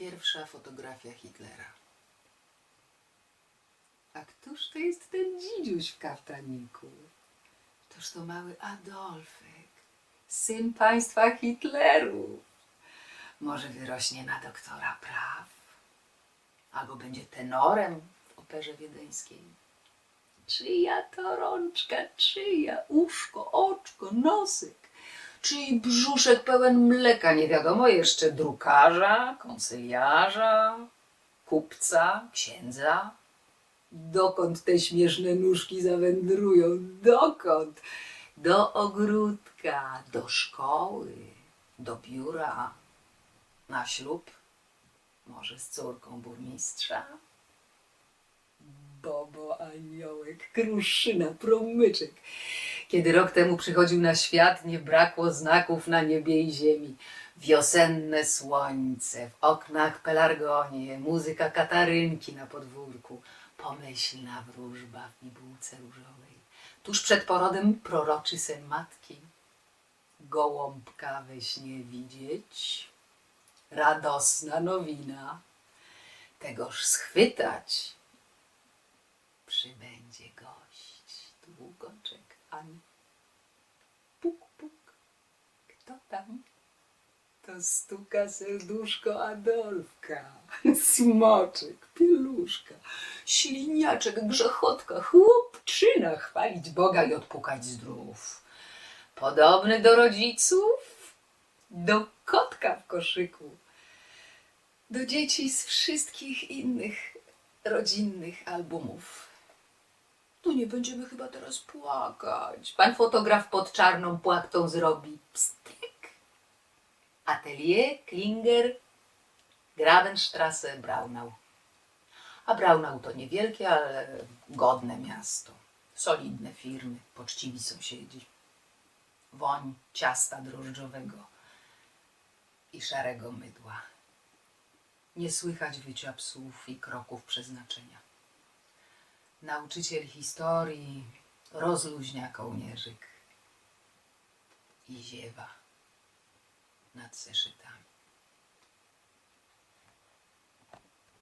Pierwsza fotografia Hitlera. A któż to jest ten dzidziuś w kaftaniku? Toż to mały Adolfek, syn państwa Hitlerów. Może wyrośnie na doktora praw, albo będzie tenorem w operze wiedeńskiej. Czyja to rączka, czyja uszko, oczko, nosek, czyj brzuszek pełen mleka, nie wiadomo jeszcze drukarza, konsyliarza, kupca, księdza. Dokąd te śmieszne nóżki zawędrują? Dokąd? Do ogródka, do szkoły, do biura, na ślub, może z córką burmistrza. Bobo aniołek, kruszyna, promyczek. Kiedy rok temu przychodził na świat, nie brakło znaków na niebie i ziemi. Wiosenne słońce, w oknach pelargonie, muzyka katarynki na podwórku, pomyślna wróżba w bibułce różowej. Tuż przed porodem proroczy sen matki. Gołąbka we śnie widzieć, radosna nowina. Tegoż schwytać przybędzie gość. Długo czekany. Puk, puk. Kto tam? To stuka serduszko Adolfka. Smoczek, pieluszka, śliniaczek, grzechotka, chłopczyna chwalić Boga i odpukać zdrów. Podobny do rodziców, do kotka w koszyku, do dzieci z wszystkich innych rodzinnych albumów. Tu nie będziemy chyba teraz płakać. Pan fotograf pod czarną płachtą zrobi pstryk. Atelier Klinger, Grabenstrasse, Braunau. A Braunau to niewielkie, ale godne miasto. Solidne firmy, poczciwi sąsiedzi. Woń ciasta drożdżowego i szarego mydła. Nie słychać wycia psów i kroków przeznaczenia. Nauczyciel historii rozluźnia kołnierzyk i ziewa nad zeszytami.